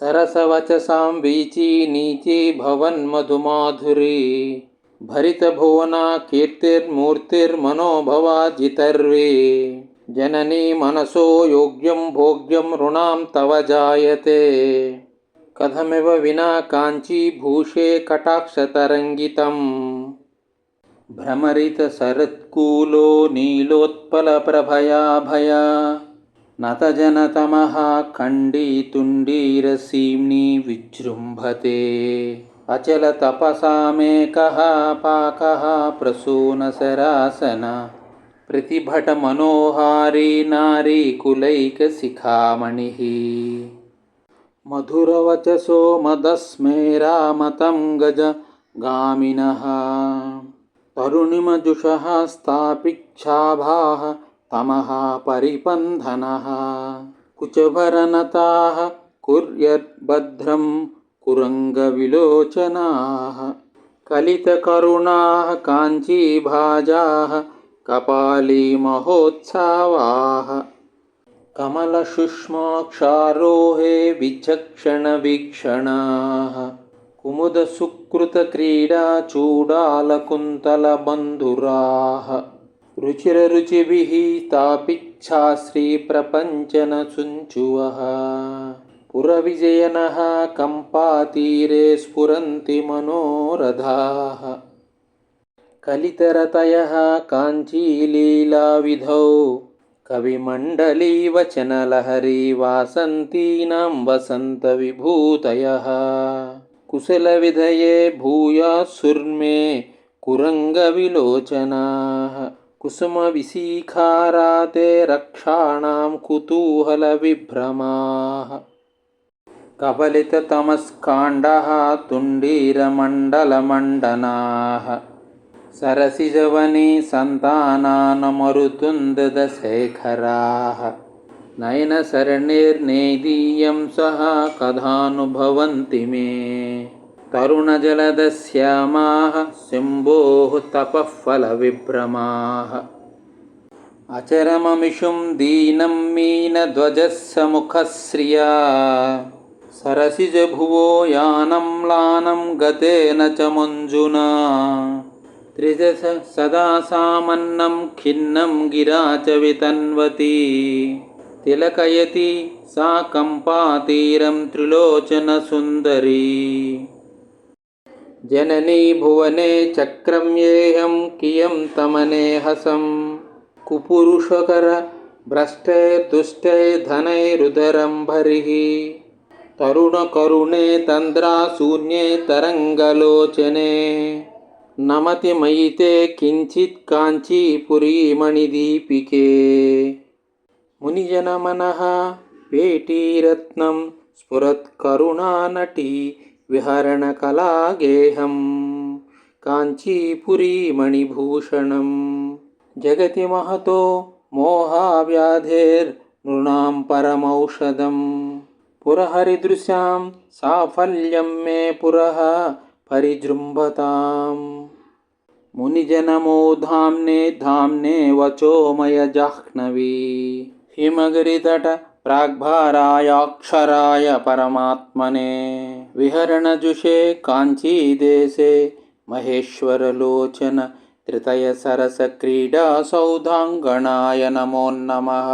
सरसवचसां वीची नीची भवन्मधुमाधुरी भरितभुवना कीर्तिर्मूर्तिर्मनोभवा जितर्वी जननी मनसो योग्यं भोग्यं ऋणां तव जायते कथमिव विना काञ्चीभूषे कटाक्षतरङ्गितम् भ्रमरितशरत्कूलो नीलोत्पलप्रभया भया नतजनतमः खण्डीतुण्डीरसीम्नि विजृम्भते। अचलतपसामेकः पाकः प्रसूनसरासन। प्रतिभटमनोहारी नारी कुलैकशिखामणिः। मधुरवचसो मदस्मेरामतं गजगामिनः तरुणिमजुषः स्थापिच्छाभाः तमः परिपन्धनः कुचभरनताः कुर्यद्भद्रं कुरङ्गविलोचनाः। कलितकरुणाः काञ्चीभाजाः कपालीमहोत्सवाः। कमलसुष्माक्षारोहे विचक्षणवीक्षणाः। कुमुदसुकृतक्रीडाचूडालकुन्तलबन्धुराः रुचिररुचिभिः तापिच्छाश्रीप्रपञ्चनसुञ्चुवः पुरविजयनः कम्पातीरे स्फुरन्ति मनोरथाः। कलितरतयः काञ्चीलीलाविधौ कविमण्डलीवचनलहरी वासन्तीनां वसन्तविभूतयः। कुशलविधये भूयासुर्मे कुरङ्गविलोचनाः कुसुमविशीखाराते रक्षाणां कुतूहलविभ्रमाः। कबलिततमस्काण्डः तुण्डीरमण्डलमण्डनाः। सरसिजवनी सन्तानानमरुतुन्ददशेखराः। नयनसरणिर्नेदीयं सः कथानुभवन्ति मे तरुणजलदश्यामाः शम्भोः तपः फलविभ्रमाः अचरममिषुं दीनं मीनध्वजस्य मुखश्रिया सरसिजभुवो यानं म्लानं गतेन च मञ्जुना त्रिजस सदा सामन्नं खिन्नं गिरा च वितन्वती तिलकयति सा कम्पातीरं त्रिलोचनसुन्दरी जननी भुवने चक्रम्येऽहं कियं तमनेहसं कुपुरुषकरभ्रष्टैर्दुष्टै धनैरुदरं भरिः। तरुणकरुणे तन्द्राशून्ये तरङ्गलोचने। नमति मयि ते किञ्चित् काञ्चीपुरीमणिदीपिके। मुनिजनमनः पेटीरत्नं स्फुरत्करुणानटी विहरणकलागेहं काञ्चीपुरीमणिभूषणं जगति महतो मोहाव्याधेर्नृणां परमौषधं पुरहरिदृशां साफल्यं मे पुरः परिजृम्भताम्। मुनिजनमो धाम्ने धाम्ने वचोमयजाह्नवी। हिमगिरितट प्राग्भारायाक्षराय परमात्मने विहरणजुषे काञ्चीदेशे महेश्वरलोचन त्रितयसरसक्रीडासौधाङ्गणाय नमो नमः